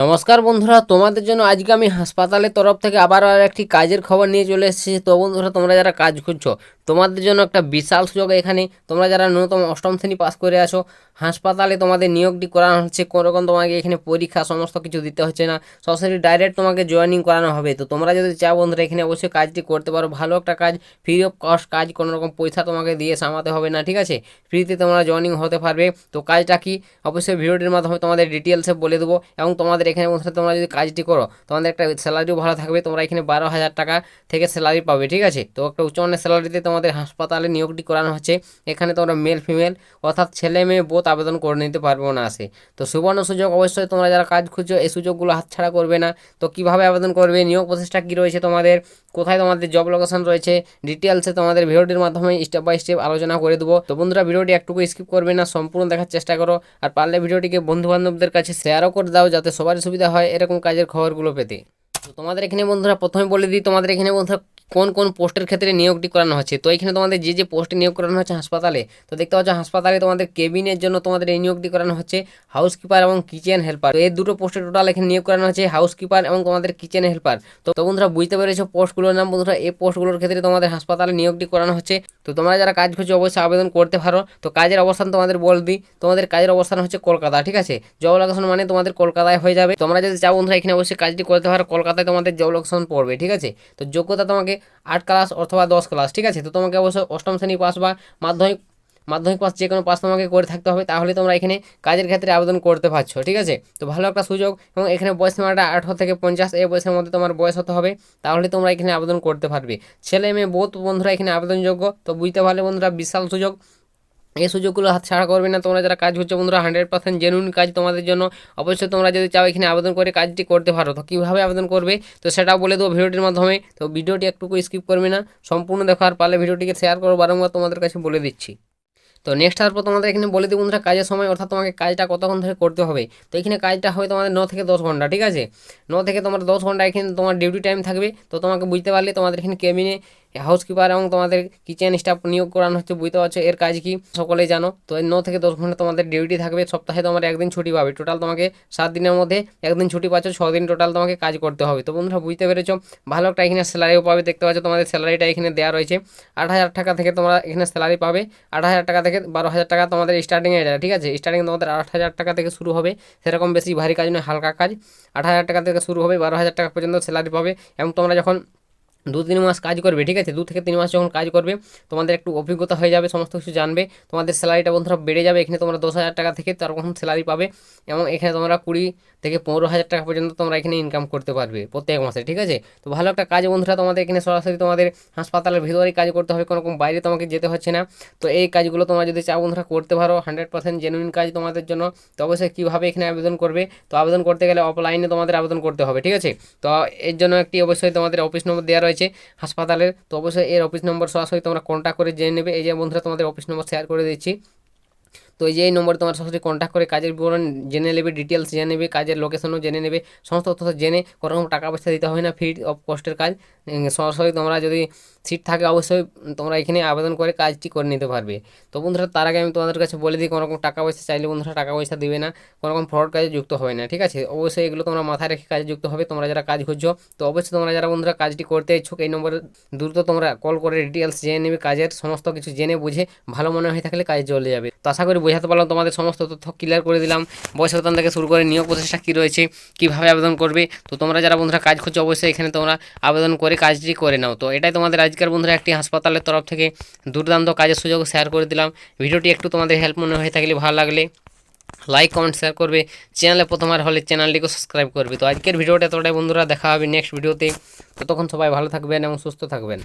নমস্কার বন্ধুরা, তোমাদের জন্য আজকে আমি হাসপাতালের তরফ থেকে আবার আর একটি কাজের খবর নিয়ে চলে এসেছি। তো বন্ধুরা, তোমরা যারা কাজ খুঁজছো, তোমাদের জন্য একটা বিশাল সুযোগ এখানে। তোমরা যারা ন্যূনতম অষ্টম শ্রেণি পাস করে আসো হাসপাতালে তোমাদের নিয়োগটি করানো হচ্ছে। কোনো রকম তোমাকে এখানে পরীক্ষা, সমস্ত কিছু দিতে হচ্ছে না। সরাসরি ডাইরেক্ট তোমাকে জয়েনিং করানো হবে। তো তোমরা যদি চাও বন্ধুরা, এখানে অবশ্যই কাজটি করতে পারো। ভালো একটা কাজ ফ্রি অফ কস্ট কাজ, কোনো রকম পয়সা তোমাকে দিয়ে সামাতে হবে না, ঠিক আছে? ফ্রিতে তোমরা জয়েনিং হতে পারবে। তো কাজটা কি? অবশ্যই ভিডিওটির মাধ্যমে তোমাদের ডিটেলসে বলে দেবো এবং তোমাদের এখানে বন্ধুরা তোমরা যদি কাজটি করো, তোমাদের একটা স্যালারিও ভালো থাকবে, তোমরা এখানে বারো হাজার টাকা থেকে স্যালারি পাবে, ঠিক আছে? তো একটা উচ্চমানের স্যালারিতে তোমাদের হাসপাতালে নিয়োগটি করানো হচ্ছে। এখানে তোমরা মেল ফিমেল অর্থাৎ ছেলে মেয়ে বোধ আবেদন করে নিতে পারব না আসে তো সুবর্ণ সুযোগ অবশ্যই তোমরা যারা কাজ খুঁজছো, এই সুযোগগুলো হাতছাড়া করবে না। তো কীভাবে আবেদন করবে, নিয়োগ প্রসেসটা কী রয়েছে তোমাদের, কোথায় তোমাদের জব লোকেশন রয়েছে ডিটেলসে তোমাদের ভিডিওটির মাধ্যমে স্টেপ বাই স্টেপ আলোচনা করে দেবো। তো বন্ধুরা, ভিডিওটি একটুকু স্কিপ করবে না, সম্পূর্ণ দেখার চেষ্টা করো। আর পারলে ভিডিওটিকে বন্ধু বান্ধবদের কাছে শেয়ারও করে দাও, যাতে সুবিধা হয় এরকম কাজের খবরগুলো পেতে। তো তোমাদের এখানে বন্ধুরা প্রথমে বলে দিই, তোমাদের এখানে বন্ধুরা কোন কোন পোস্টের ক্ষেত্রে নিয়োগটি করানো হচ্ছে? তো এখানে তোমাদের যে যে পোস্টে নিয়োগ করানো হচ্ছে হাসপাতালে, তো দেখতে পাচ্ছ হাসপাতালে তোমাদের কেবিনের জন্য তোমাদের এই নিয়োগটি করানো হচ্ছে হাউসকিপার এবং কিচেন হেল্পার। এই দুটো পোস্টে টোটাল এখানে নিয়োগ করানো হচ্ছে হাউসকিপার এবং তোমাদের কিচেন হেল্পার। তো বন্ধুরা বুঝতে পেরেছ পোস্টগুলোর নাম বন্ধুরা, এই পোস্টগুলোর ক্ষেত্রে তোমাদের হাসপাতালে নিয়োগটি করানো হচ্ছে। তো তোমরা যারা কাজ খুঁজছো অবশ্যই আবেদন করতে পারো। তো কাজের অবস্থান তোমাদের বল দিই তোমাদের কাজের অবস্থান হচ্ছে কলকাতা, ঠিক আছে? জব লোকেশন মানে তোমাদের কলকাতায় হয়ে যাবে। তোমরা যদি চাও বন্ধুরা, এখানে অবশ্যই কাজটি করতে পারো। কলকাতায় তোমাদের জব লোকেশন পড়বে, ঠিক আছে? তো যোগ্যতা তোমাকে আট ক্লাস অথবা দশ ক্লাস ঠিক আছে? তো তোমাকে অবশ্যই অষ্টম শ্রেণি পাস বা মাধ্যমিক মাধ্যমিক পাস, যে কোনো পাস তোমাকে করে থাকতে হবে, তাহলে তোমরা এখানে কাজের ক্ষেত্রে আবেদন করতে পারছ, ঠিক আছে? তো ভালো একটা সুযোগ এবং এখানে বয়স সীমাটা আঠারো থেকে পঞ্চাশ, এই বয়সের মধ্যে তোমার বয়স হতে হবে, তাহলে তোমরা এখানে আবেদন করতে পারবে। ছেলে মেয়ে বহুত বন্ধুরা এখানে আবেদনযোগ্য, তো বুঝতে পারলে বন্ধুরা বিশাল সুযোগ। এই সুযোগগুলো হাত ছাড়া করবে না তোমরা, যারা কাজ করছ বন্ধুরা, হান্ড্রেড পার্সেন্ট জেনুইন কাজ তোমাদের জন্য। অবশ্যই তোমরা যদি চাও এখানে আবেদন করে কাজটি করতে পারো, তো কীভাবে আবেদন করবে, তো সেটাও বলে দেবো ভিডিওটির মাধ্যমে। তো ভিডিওটি একটুকু স্কিপ করবে না, সম্পূর্ণ দেখার পারলে ভিডিওটিকে শেয়ার করো, বারংবার তোমাদের কাছে বলে দিচ্ছি। তো নেক্সট তারপর তোমাদের এখানে বলে দিই বন্ধুরা, কাজের সময়, অর্থাৎ তোমাকে কাজটা কতক্ষণ ধরে করতে হবে। তো এখানে কাজটা হবে তোমাদের ন থেকে দশ ঘণ্টা, ঠিক আছে? ন থেকে তোমার দশ ঘণ্টা এখানে তোমার ডিউটি টাইম থাকবে। তো তোমাকে বুঝতে পারলে তোমাদের এখানে কেবিনে হাউসকিপার এবং তোমাদের কিচেন স্টাফ নিয়োগ করানো হচ্ছে, বুঝতে পারছ? এর কাজ কি? সকলেই জানো। তো ন থেকে দশ ঘণ্টা তোমাদের ডিউটি থাকবে। সপ্তাহে তোমার একদিন ছুটি পাবে। টোটাল তোমাকে সাত দিনের মধ্যে একদিন ছুটি পাচ্ছ, ছ দিন টোটাল তোমাকে কাজ করতে হবে। তো বন্ধুরা, বুঝতে পেরেছ? ভালো একটা এখানে স্যালারিও পাবে। দেখতে পাচ্ছ, তোমাদের স্যালারিটা এখানে দেওয়া রয়েছে। আট হাজার টাকা থেকে তোমরা এখানে স্যালারি পাবে। আট হাজার টাকা থেকে বারো হাজার টাকা তোমাদের স্টার্টিংয়ে যায়, ঠিক আছে? স্টার্টিং তোমাদের আট হাজার টাকা থেকে শুরু হবে। সেরকম বেশি ভারী কাজ নয়, হালকা কাজ। আট হাজার টাকা থেকে শুরু হবে, বারো হাজার টাকা পর্যন্ত স্যালারি পাবে। এবং তোমরা যখন দু তিন মাস কাজ করবে, ঠিক আছে? দু থেকে তিন মাস যখন কাজ করবে, তোমাদের একটু অভিজ্ঞতা হয়ে যাবে, সমস্ত কিছু জানবে। তোমাদের স্যালারিটা বন্ধুরা বেড়ে যাবে, এখানে তোমরা দশ হাজার টাকা থেকে তার কখন স্যালারি পাবে এবং এখানে তোমরা কুড়ি থেকে পনেরো হাজার টাকা পর্যন্ত তোমরা এখানে ইনকাম করতে পারবে প্রত্যেক মাসে, ঠিক আছে? তো ভালো একটা কাজ বন্ধুরা তোমাদের এখানে সরাসরি তোমাদের হাসপাতালের ভিতরেই কাজ করতে হবে, কোনো বাইরে তোমাকে যেতে হচ্ছে না। তো এই কাজগুলো তোমরা যদি চাও বন্ধুরা করতে পারো হান্ড্রেড পার্সেন্ট জেনুইন কাজ তোমাদের জন্য। তো অবশ্যই কীভাবে এখানে আবেদন করবে? তো আবেদন করতে গেলে অফলাইনে তোমাদের আবেদন করতে হবে, ঠিক আছে? তো এর জন্য একটি অবশ্যই তোমাদের অফিস নম্বর দেওয়া রয়েছে হাসপাতালের। তো অবশ্যই এর অফিস নম্বর সরাসরি তোমরা কন্ট্যাক্ট করে জেনে নেবে। এই যে বন্ধুরা, তোমাদের অফিস নম্বর শেয়ার করে দিচ্ছি। তো এই যে এই নম্বরে তোমার সরাসরি কন্ট্যাক্ট করে কাজের বিবরণ জেনে নেবে ডিটেলস জেনে নেবে, কাজের লোকেশনও জেনে নেবে, সমস্ত তথ্য জেনে কোনো রকম টাকা পয়সা দিতে হয় না ফ্রি অফ কস্টের কাজ। সরাসরি তোমরা যদি সিট থাকে অবশ্যই তোমরা এখানে আবেদন করে কাজটি করে নিতে পারবে। তো বন্ধুরা, তার আগে আমি তোমাদের কাছে বলে দিই কোনো রকম টাকা পয়সা চাইলে বন্ধুরা টাকা পয়সা দেবে না কোনো রকম ফ্রড কাজে যুক্ত হবে না, ঠিক আছে? অবশ্যই এগুলো তোমরা মাথায় রেখে কাজে যুক্ত হবে, তোমরা যারা কাজ খুঁজছো। তো অবশ্যই তোমরা যারা বন্ধুরা কাজটি করতে ইচ্ছুক, এই নম্বরে দ্রুত তোমরা কল করে ডিটেলস জেনে নেবে, কাজের সমস্ত কিছু জেনে বুঝে ভালো মনে হয়ে থাকলে কাজে চলে যাবে। তো আশা করি বোঝাতে পারলাম, তোমাদের সমস্ত তথ্য ক্লিয়ার করে দিলাম। বয়স বেতন থেকে শুরু করে নিয়োগ প্রচেষ্টা কী রয়েছে, কীভাবে আবেদন করবে, তো তোমরা যারা বন্ধুরা কাজ করছ, অবশ্যই এখানে তোমরা আবেদন করে কাজটি করে নাও। তো এটাই তোমাদের আজকের বন্ধুরা একটি হাসপাতালের তরফ থেকে দুর্দান্ত কাজের সুযোগ শেয়ার করে দিলাম। ভিডিওটি একটু তোমাদের হেল্প মনে হয়ে থাকলে ভালো লাগলে লাইক কমেন্ট শেয়ার করবে। চ্যানেলে প্রথমবার হলে চ্যানেলটিকে সাবস্ক্রাইব করবে। তো আজকের ভিডিওটা এতটাই বন্ধুরা, দেখা হবে নেক্সট ভিডিওতে। ততক্ষণ সবাই ভালো থাকবেন এবং সুস্থ থাকবেন।